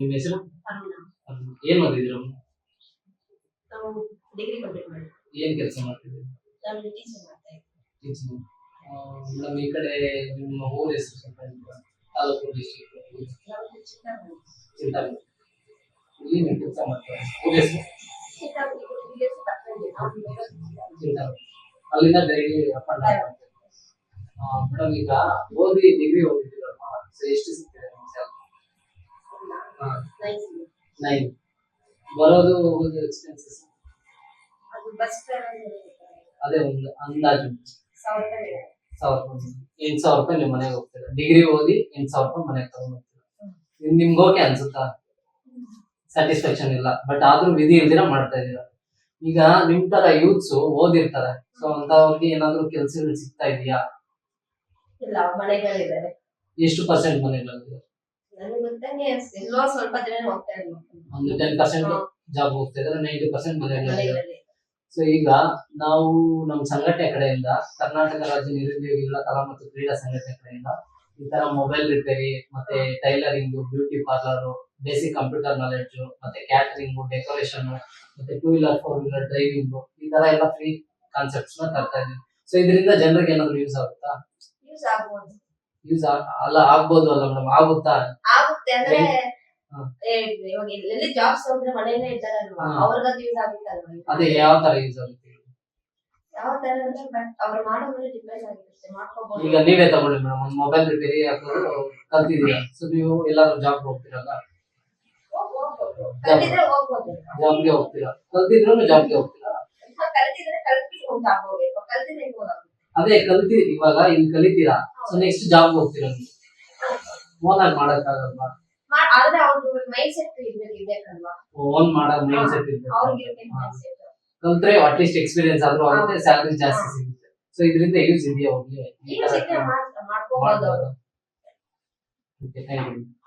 ನಿಮ್ಮ ಹೆಸರು? ಏನ್ ಮಾಡಿದ್ರು ಡಿಗ್ರಿ ಕಂಪ್ಲೀಟ್ ಮಾಡಿ ಏನ್ ಕೆಲಸ ಮಾಡ್ತಿದ್ರಿ ನಾನು ಟೀಚಿಂಗ್ ಮಾಡ್ತಾ ಇದ್ದೆ ಟೀಚಿಂಗ್ ನಮ್ಮ ಈ ಕಡೆ ನಿಮ್ಮ ಊರ ಹೆಸರು ಸ್ವಲ್ಪ? ತಾಲೂಕು ಡಿಸ್ಟ್ರಿಕ್ಟ್. ಚಿಂತಾಮಣಿ ಇಲ್ಲಿ ನೀವು ಕೆಲಸ ಮಾಡ್ತಾರೆ? ಊರ ಹೆಸರು? ಚಿಂತಾಮಣಿ ಅಲ್ಲಿಂದ daily up and down madam ಈಗ ಓದಿ ಡಿಗ್ರಿ ಓದಿದ್ದೀರಲ್ವಾ ಸೊ ಎಷ್ಟು ಸಿಗ್ತಿದೆ? ನೈನ್ ಬರೋದು ಹೋಗೋದು ಎಕ್ಸ್ಪೆನ್ಸಸ್ ಅದು ಬಸ್ ಅದೇ ಒಂದು ಅಂದಾಜು. ಸಾವಿರ ರೂಪಾಯಿ ಎಂಟು ಸಾವಿರ ರೂಪಾಯಿ ನಿಮ್ಮ ಮನೆಗೆ ಹೋಗ್ತೀರ? ಡಿಗ್ರಿ ಓದಿ ಎಂಟು ಸಾವಿರ ರೂಪಾಯಿ ಮನೆಗೆ ತಗೊಂಡು ಹೋಗ್ತೀರ? ನಿಮ್ ನಿಮ್ಗೆ ಓಕೆ ಅನ್ಸುತ್ತಾ? ಸ್ಯಾಟಿಸ್ಫ್ಯಾಕ್ಷನ್ ಇಲ್ಲ. ಬಟ್ ಆದ್ರೂ ವಿಧಿ ಇಲ್ದಿರ ಮಾಡ್ತಾ ಇದೀರ ಈಗ ನಿಮ್ ತರ ಯೂತ್ಸ್ ಓದಿರ್ತಾರೆ. ಸೊ ಅಂತವ್ರಿಗೆ ಏನಾದ್ರು ಕೆಲ್ಸಗಳು ಸಿಗ್ತಾ ಇದೆಯಾ? ಇಲ್ಲ ಮನೆಗಳಿದ್ದಾರೆ. ಎಷ್ಟು ಪರ್ಸೆಂಟ್ ಮನೆಗಳಲ್ಲಿ ನನಗೆ ಗೊತ್ತಂಗೆ ಎಲ್ಲೋ ಸ್ವಲ್ಪ ಜನ ಹೋಗ್ತಾ ಇದ್ರು ಒಂದು ಟೆನ್ ಪರ್ಸೆಂಟ್ ಜಾಬ್ ಹೋಗ್ತಾ ಇದ್ರೆ ನೈಂಟಿ ಪರ್ಸೆಂಟ್ ಮನೆಗಳಲ್ಲಿ ಸೊ ಈಗ ನಾವು ನಮ್ಮ ಸಂಘಟನೆ ಕಡೆಯಿಂದ ಕರ್ನಾಟಕ ರಾಜ್ಯ ನಿರುದ್ಯೋಗಿಗಳ ಕಲಾ ಮತ್ತು ಕ್ರೀಡಾ ಸಂಘಟನೆ ಕಡೆಯಿಂದ ಈ ತರ ಮೊಬೈಲ್ ರಿಪೇರಿ ಮತ್ತೆ tailoring beauty parlour basic computer knowledge ಮತ್ತೆ ಕ್ಯಾಟರಿಂಗ್ ಡೆಕೋರೇಷನ್ ಮತ್ತೆ two wheeler four wheeler driving ಈ ತರ ಎಲ್ಲ ಫ್ರೀ ಕಾನ್ಸೆಪ್ಟ್ಸ್ನ ತರ್ತಾ ಇದೀವಿ ಸೊ ಇದರಿಂದ ಜನರಿಗೆ ಏನಾದ್ರು ಯೂಸ್ ಆಗುತ್ತಾ? ಯೂಸ್ ಆಗ್ಬೋದು. ಯೂಸ್ ಅಲ್ಲ ಆಗ್ಬೋದು ಅಲ್ಲ ಮೇಡಮ್ ಆಗುತ್ತಾ? ಆಗುತ್ತೆ ಅಂದ್ರೆ ಇವಾಗ ಜಾಬ್ಸ್ ಮನೆಯಲ್ಲೇ ಇದ್ದಾರಲ್ವಾ? ಹಾ. ಅವ್ರಿಗದು ಯೂಸ್ ಆಗುತ್ತಲ್ವಾ ಅದೇ ಯಾವ ತರ ಯೂಸ್ ಆಗುತ್ತೆ? ಯಾವ ತರ ಅಂದ್ರೆ ಬಟ್ ಅವ್ರು ಮಾಡೋ ಮೇಲೆ ಡಿಪೆಂಡ್ ಆಗಿರುತ್ತೆ ಮಾಡ್ಕೋಬಹುದು ಈಗ ನೀವೇ ತಗೊಳ್ಳಿ ಮೇಡಮ್ ಒಂದು ಮೊಬೈಲ್ ರಿಪೇರಿ ಹಾಕೋದು ಕಲ್ತಿದೀರಾ ಸೊ ನೀವು ಎಲ್ಲಾದ್ರೂ ಜಾಬ್ ಹೋಗ್ತೀರಲ್ಲ? ಕಲ್ತಿದ್ರೆ ಹೋಗ್ಬೋದು. ಜಾಬ್ಗೆ ಹೋಗ್ತೀರಾ? ಕಲ್ತಿದ್ರು ಜಾಬ್ಗೆ ಹೋಗ್ತೀರಾ? ಕಲ್ತಿದ್ರೆ ಜಾಬ್ ಹೋಗ್ಬೇಕು ಕಲ್ತಿದ್ರೆ ಅದೇ ಕಲ್ತಿ ಇವಾಗ ಇಲ್ಲಿ ಕಲಿತೀರಾ? ಸೊ ನೆಕ್ಸ್ಟ್ ಜಾಬ್ ಹೋಗ್ತೀರಾ ನೀವು? ಓನ್ ಆಗಿ ಮಾಡಕ್ಕಾಗಲ್ವಾ? ಮಾಡ್- ಆದ್ರೆ ಅವ್ರ ಮೈಂಡ್ ಸೆಟ್ ಇರ್ಬೇಕಲ್ವಾ? ಓನ್ ಮಾಡೋ ಮೈಂಡ್ ಸೆಟ್ ಇರ್ಬೇಕು. ಅವ್ರಿಗೆ ಕಲ್ತ್ರೆ ಅಟ್ಲೀಸ್ಟ್ ಎಕ್ಸ್ಪೀರಿಯನ್ಸ್ ಆದ್ರೂ ಆಗುತ್ತೆ ಸ್ಯಾಲರಿ ಜಾಸ್ತಿ ಸಿಗುತ್ತೆ. ಸೊ ಇದರಿಂದ ಯೂಸ್ ಇದೆಯಾ ಮಾಡ್ಕೋಬಹುದು ಮಾಡ್ಬೋದು. Okay thank you